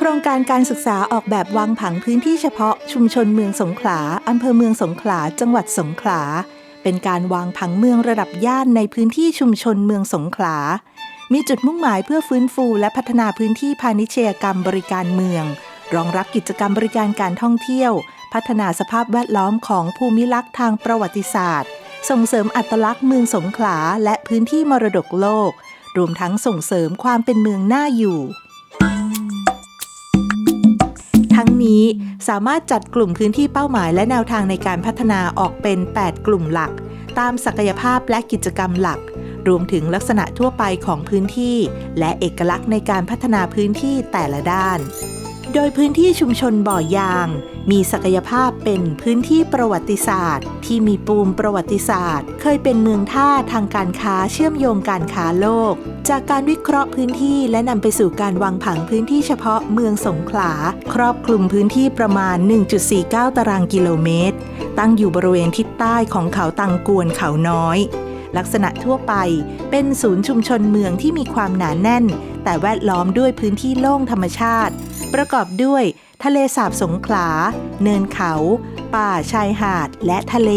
โครงการการศึกษาออกแบบวางผังพื้นที่เฉพาะชุมชนเมืองสงขลาอำเภอเมืองสงขลา จังหวัดสงขลา เป็นการวางผังเมืองระดับย่านในพื้นที่ชุมชนเมืองสงขลา มีจุดมุ่งหมายเพื่อฟื้นฟูและพัฒนาพื้นที่พาณิชยกรรมบริการเมือง รองรับกิจกรรมบริการการท่องเที่ยว พัฒนาสภาพแวดล้อมของภูมิลักษณ์ทางประวัติศาสตร์ ส่งเสริมอัตลักษณ์เมืองสงขลาและพื้นที่มรดกโลก รวมทั้งส่งเสริมความเป็นเมืองน่าอยู่ ทั้งนี้สามารถจัดกลุ่มพื้นที่เป้าหมายและแนวทางในการพัฒนาออกเป็น 8 กลุ่มหลัก ตามศักยภาพและกิจกรรมหลัก รวมถึงลักษณะทั่วไปของพื้นที่ และเอกลักษณ์ในการพัฒนาพื้นที่แต่ละด้าน โดยพื้นที่ชุมชนบ่อยาง มีศักยภาพเป็นพื้นที่ประวัติศาสตร์ ที่มีปูมประวัติศาสตร์ เคยเป็นเมืองท่าทางการค้าเชื่อมโยงการค้าโลก จากการวิเคราะห์พื้นที่และนำไปสู่การวางผังพื้นที่เฉพาะเมืองสงขลา ครอบคลุมพื้นที่ประมาณ 1.49 ตารางกิโลเมตร ตั้งอยู่บริเวณทิศใต้ของเขาตังกวนเขาน้อย ลักษณะทั่วไป เป็นศูนย์ชุมชนเมืองที่มีความหนาแน่น แต่แวดล้อมด้วยพื้นที่โล่งธรรมชาติ ประกอบด้วย ทะเลสาบสงขลา เนินเขา ป่าชายหาดและทะเล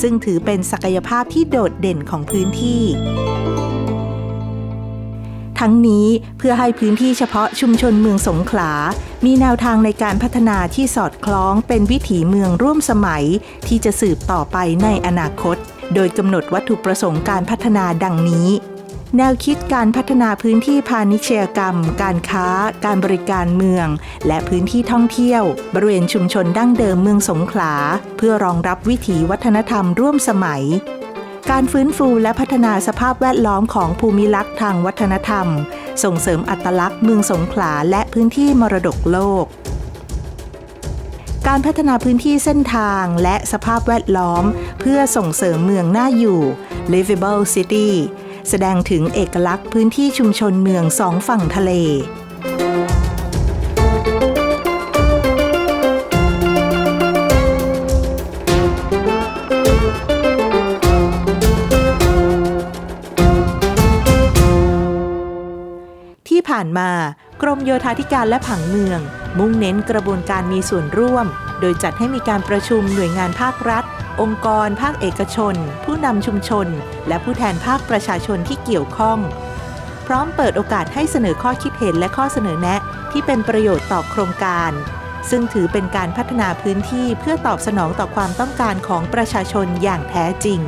ซึ่งถือเป็นศักยภาพที่โดดเด่นของพื้นที่ ทั้งนี้เพื่อให้พื้นที่เฉพาะชุมชนเมืองสงขลา มีแนวทางในการพัฒนาที่สอดคล้องเป็นวิถีเมืองร่วมสมัย ที่จะสืบต่อไปในอนาคต โดยกำหนดวัตถุประสงค์การพัฒนาดังนี้แนวคิดการพัฒนาพื้นที่พาณิชยกรรม การค้า การบริการเมือง และพื้นที่ท่องเที่ยว บริเวณชุมชนดั้งเดิมเมืองสงขลา เพื่อรองรับวิถีวัฒนธรรมร่วมสมัย การฟื้นฟูและพัฒนาสภาพแวดล้อมของภูมิลักษณ์ทางวัฒนธรรม ส่งเสริมอัตลักษณ์เมืองสงขลาและพื้นที่มรดกโลก การพัฒนาพื้นที่เส้นทางและสภาพแวดล้อม เพื่อส่งเสริมเมืองน่าอยู่ livable city แสดงถึงเอกลักษณ์พื้นที่ชุมชนเมืองสองฝั่งทะเล ผ่านมา กรมโยธาธิการและผังเมือง มุ่งเน้นกระบวนการมีส่วนร่วม โดยจัดให้มีการประชุมหน่วยงานภาครัฐ องค์กร ภาคเอกชน ผู้นำชุมชน และผู้แทนภาคประชาชนที่เกี่ยวข้อง พร้อมเปิดโอกาสให้เสนอข้อคิดเห็นและข้อเสนอแนะที่เป็นประโยชน์ต่อโครงการ ซึ่งถือเป็นการพัฒนาพื้นที่เพื่อตอบสนองต่อความต้องการของประชาชนอย่างแท้จริง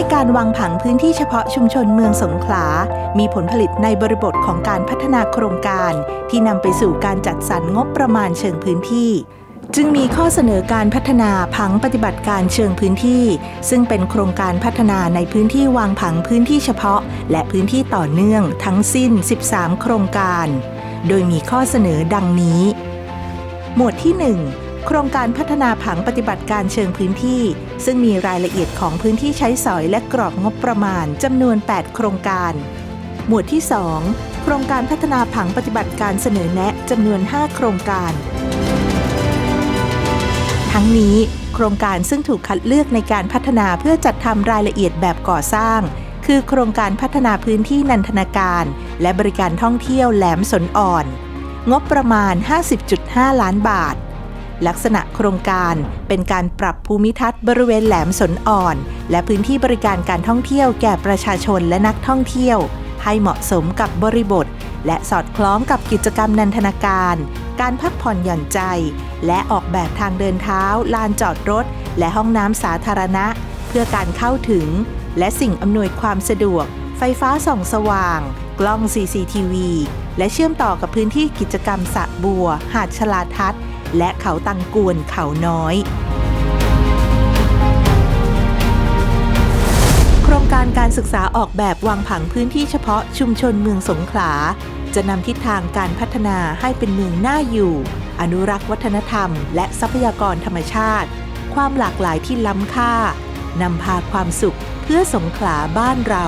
ให้การวางผังพื้นที่เฉพาะชุมชนเมืองสงขลา มีผลผลิตในบริบทของการพัฒนาโครงการ ที่นำไปสู่การจัดสรรงบประมาณเชิงพื้นที่ จึงมีข้อเสนอการพัฒนาผังปฏิบัติการเชิงพื้นที่ ซึ่งเป็นโครงการพัฒนาในพื้นที่วางผังพื้นที่เฉพาะ และพื้นที่ต่อเนื่องทั้งสิ้น 13 โครงการ โดยมีข้อเสนอดังนี้ หมวดที่ 1 โครงการพัฒนาผังปฏิบัติการเชิงพื้นที่ ซึ่งมีรายละเอียดของพื้นที่ใช้สอยและกรอบงบประมาณจำนวน 8 โครงการ หมวดที่ 2 โครงการพัฒนาผังปฏิบัติการเสนอแนะจำนวน 5 โครงการ ทั้งนี้โครงการซึ่งถูกคัดเลือกในการพัฒนาเพื่อจัดทำรายละเอียดแบบก่อสร้าง คือโครงการพัฒนาพื้นที่นันทนาการ และบริการท่องเที่ยวแหลมสนอ่อน งบประมาณ 50.5 ล้านบาท ลักษณะโครงการเป็นการปรับภูมิทัศน์บริเวณแหลมสนอ่อน และพื้นที่บริการการท่องเที่ยวแก่ประชาชนและนักท่องเที่ยว ให้เหมาะสมกับบริบท และสอดคล้องกับกิจกรรมนันทนาการ การพักผ่อนหย่อนใจ และออกแบบทางเดินเท้า ลานจอดรถ และห้องน้ำสาธารณะ เพื่อการเข้าถึง และสิ่งอำนวยความสะดวก ไฟฟ้าส่องสว่าง กล้อง CCTV และเชื่อมต่อกับพื้นที่กิจกรรมสระบัว หาดชลาทัศน์ และเขาตังกวนเขาน้อย โครงการการศึกษาออกแบบวางผังพื้นที่เฉพาะชุมชนเมืองสงขลา จะนำทิศทางการพัฒนาให้เป็นเมืองน่าอยู่ อนุรักษ์วัฒนธรรม และทรัพยากรธรรมชาติ ความหลากหลายที่ล้ำค่านำพาความสุขเพื่อสงขลาบ้านเรา